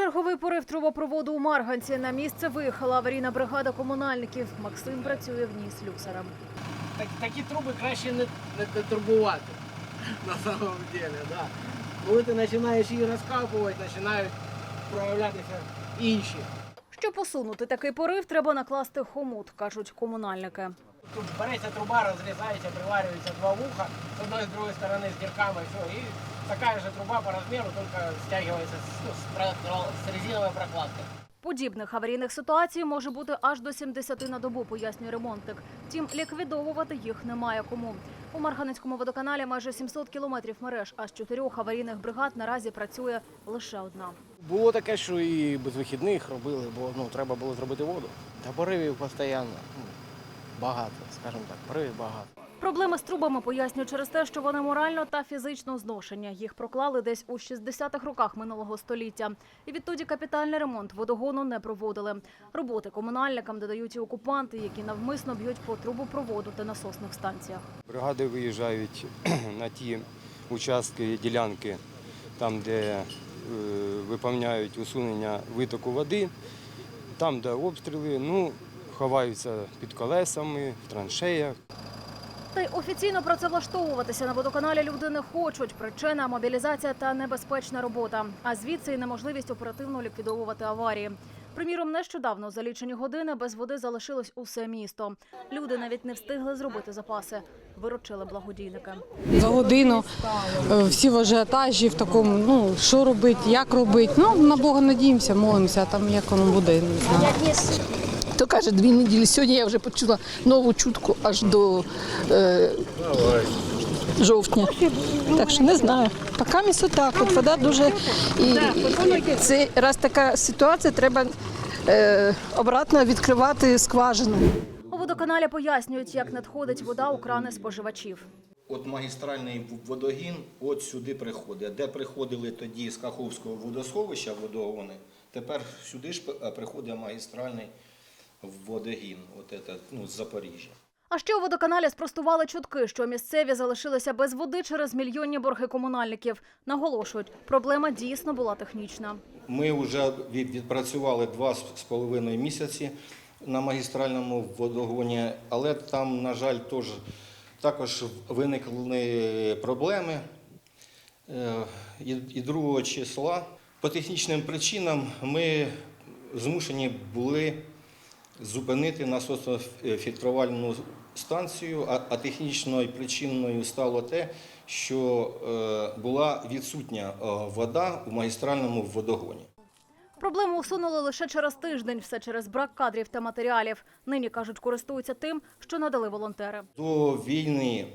Черговий порив трубопроводу у Марганці. На місце виїхала аварійна бригада комунальників. Максим працює в ній слюсарем. Так, такі труби краще не, не, не турбувати на самом деле, да. Коли ти починаєш її розкапувати, починають проявлятися інші. Щоб посунути такий порив, треба накласти хомут, кажуть комунальники. Тут береться труба, розрізається, приварюється два вуха з одної з другої сторони з дірками, все, і така ж труба по розміру, тільки стягується з, ну, з, про- з резинової. Подібних аварійних ситуацій може бути аж до 70 на добу, пояснює ремонтник. Втім, ліквідовувати їх немає кому. У Марганецькому водоканалі майже 700 кілометрів мереж, а з чотирьох аварійних бригад наразі працює лише одна. Було таке, що і без вихідних робили, бо ну, треба було зробити воду. Та поривів постійно. Ну, багато, скажімо так, поривів багато. Проблеми з трубами пояснюють через те, що вони морально та фізично зношення. Їх проклали десь у 60-х роках минулого століття. І відтоді капітальний ремонт водогону не проводили. Роботи комунальникам додають і окупанти, які навмисно б'ють по трубопроводу та насосних станціях. Бригади виїжджають на ті участки, ділянки, там, де е, виповняють усунення витоку води, там, де обстріли, ну, ховаються під колесами, в траншеях. Та й офіційно працевлаштовуватися на водоканалі люди не хочуть. Причина мобілізація та небезпечна робота. А звідси і неможливість оперативно ліквідовувати аварії. Приміром, нещодавно за лічені години без води залишилось усе місто. Люди навіть не встигли зробити запаси. Виручили благодійники. За годину е, всі в ажіотажі, в такому, ну, що робити, як робити. Ну, на Бога надіємося, молимося, а там як воно буде, не знаю. То каже, дві неділі. Сьогодні я вже почула нову чутку аж до е, жовтня. Так що не знаю. Поки місто так, от вода дуже. І це раз така ситуація, треба е, обратно відкривати скважину. У водоканалі пояснюють, як надходить вода у крани споживачів. От магістральний водогін от сюди приходить. Де приходили тоді з Каховського водосховища водогони, тепер сюди ж е, приходить магістральний водогін, от это, ну, з Запоріжжя. А ще у водоканалі спростували чутки, що місцеві залишилися без води через мільйонні борги комунальників. Наголошують, проблема дійсно була технічна. Ми вже відпрацювали два з половиною місяці на магістральному водогоні, але там, на жаль, теж, також виникли проблеми. Е, І і 2 числа по технічним причинам ми змушені були зупинити насосно-фільтрувальну станцію, а, технічною причиною стало те, що е, була відсутня е, вода у магістральному водогоні. Проблему усунули лише через тиждень, все через брак кадрів та матеріалів. Нині кажуть, користуються тим, що надали волонтери. До війни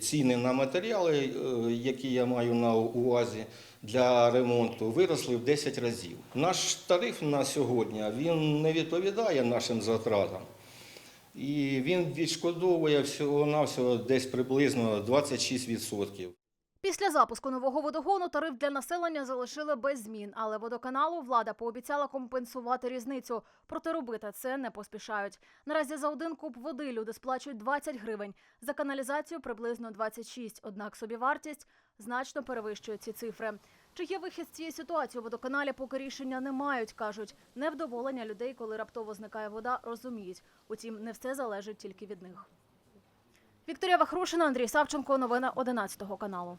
ціни на матеріали, е, які я маю на увазі для ремонту, виросли в 10 разів. Наш тариф на сьогодні він не відповідає нашим затратам. І він відшкодовує всього-навсього десь приблизно 26%. Після запуску нового водогону тариф для населення залишили без змін, але водоканалу влада пообіцяла компенсувати різницю. Проте робити це не поспішають. Наразі за один куб води люди сплачують 20 гривень, за каналізацію приблизно 26, однак собівартість значно перевищує ці цифри. Чи є вихід з цієї ситуації у водоканалі, поки рішення не мають, кажуть. Невдоволення людей, коли раптово зникає вода, розуміють. Утім, не все залежить тільки від них. Вікторія Вахрушина, Андрій Савченко. Новини 11 каналу.